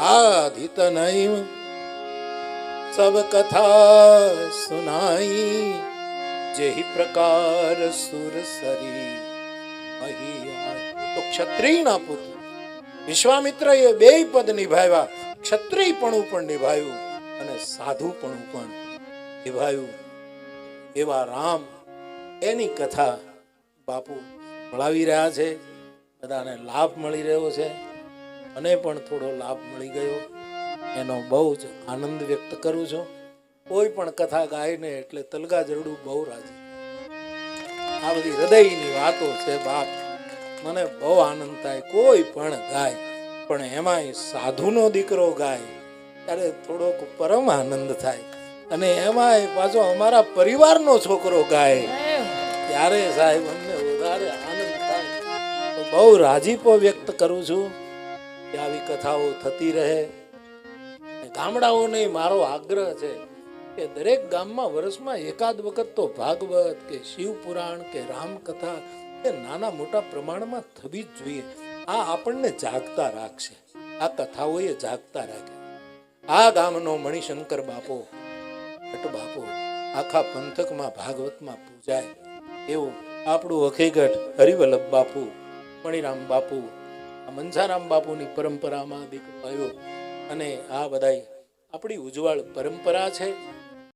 સાધિત નહીં सब કથા સુનાઈ जेहि પ્રકાર सुर सरी. તો ક્ષત્રિયના પુત્ર વિશ્વામિત્રએ બે પદ નિભાવ્યા ક્ષત્રિયપણું પણ નિભાવ્યું અને સાધુપણું પણ નિભાવ્યું એવા રામ એની કથા બાપુ ભણાવી રહ્યા છે બધાને લાભ મળી રહ્યો છે મને પણ થોડો લાભ મળી ગયો. એનો બહુ જ આનંદ વ્યક્ત કરું છું. કોઈ પણ કથા ગાય ને એટલે તલગા જરડું બહુ રાજી. આ બધી હૃદયની વાતો છે બાપ. મને બહુ આનંદ થાય, કોઈ પણ ગાય. પણ એમાંય સાધુનો દીકરો ગાય. ત્યારે થોડોક પરમ આનંદ થાય. અને એમાંય પાછો અમારા પરિવારનો છોકરો ગાય. ત્યારે સાહેબ અમને વધારે આનંદ થાય. તો બહુ રાજીપો વ્યક્ત કરું છું. આવી કથાઓ થતી રહે. ગામડાઓને મારો આગ્રહ છે કે દરેક ગામમાં વર્ષમાં એકાદ વખત તો ભાગવત કે શિવ પુરાણ કે રામકથા એ નાના મોટા પ્રમાણમાં થવી જ જોઈએ. આ આપણને જાગતા રાખશે. આ કથાઓએ જાગતા રાખે. આ ગામનો મણિશંકર બાપો, ભટ્ટ બાપો, આખા પંથકમાં ભાગવતમાં પૂજાય. એવું આપણું હકીકત હરિવલ્લભ બાપુ, મણિરામ બાપુ આ મનસારામ બાપુની પરંપરામાં દીકરો આવ્યો. અને આ બધાય આપણી ઉજ્જવળ પરંપરા છે.